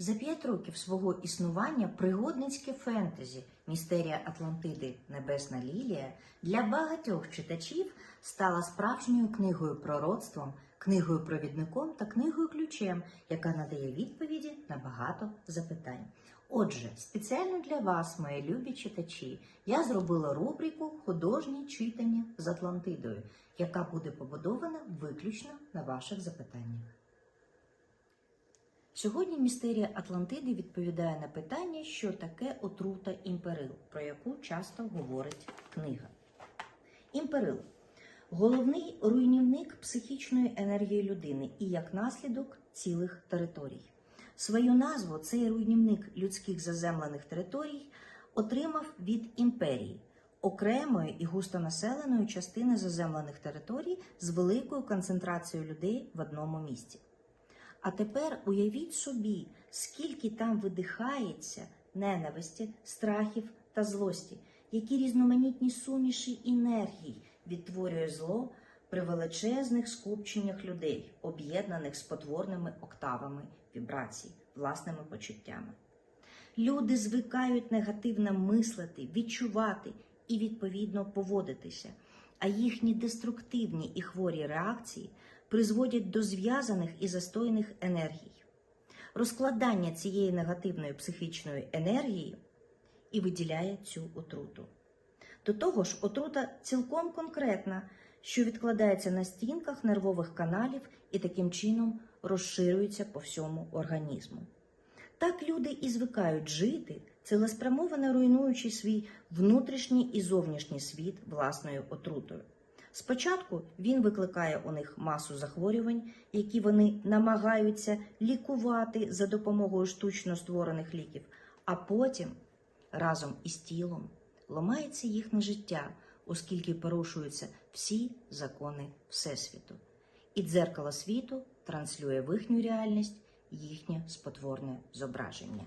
За п'ять років свого існування пригодницьке фентезі Містерія Атлантиди Небесна Лілія для багатьох читачів стала справжньою книгою пророцтвом, книгою провідником та книгою ключем, яка надає відповіді на багато запитань. Отже, спеціально для вас, мої любі читачі, я зробила рубрику Художні читання з Атлантидою, яка буде побудована виключно на ваших запитаннях. Сьогодні містерія Атлантиди відповідає на питання, що таке отрута імперил, про яку часто говорить книга. Імперил головний руйнівник психічної енергії людини і як наслідок цілих територій. Свою назву цей руйнівник людських заземлених територій отримав від імперії, окремої і густонаселеної частини заземлених територій з великою концентрацією людей в одному місці. А тепер уявіть собі, скільки там видихається ненависті, страхів та злості, які різноманітні суміші енергій відтворює зло при величезних скупченнях людей, об'єднаних спотворними октавами вібрацій, власними почуттями. Люди звикають негативно мислити, відчувати і відповідно поводитися, а їхні деструктивні і хворі реакції призводять до зв'язаних і застойних енергій. Розкладання цієї негативної психічної енергії і виділяє цю отруту. До того ж, отрута цілком конкретна, що відкладається на стінках нервових каналів і таким чином розширюється по всьому організму. Так люди і звикають жити, цілеспрямовано руйнуючи свій внутрішній і зовнішній світ власною отрутою. Спочатку він викликає у них масу захворювань, які вони намагаються лікувати за допомогою штучно створених ліків, а потім разом із тілом ламається їхнє життя, оскільки порушуються всі закони Всесвіту. І дзеркало світу транслює в їхню реальність їхнє спотворне зображення.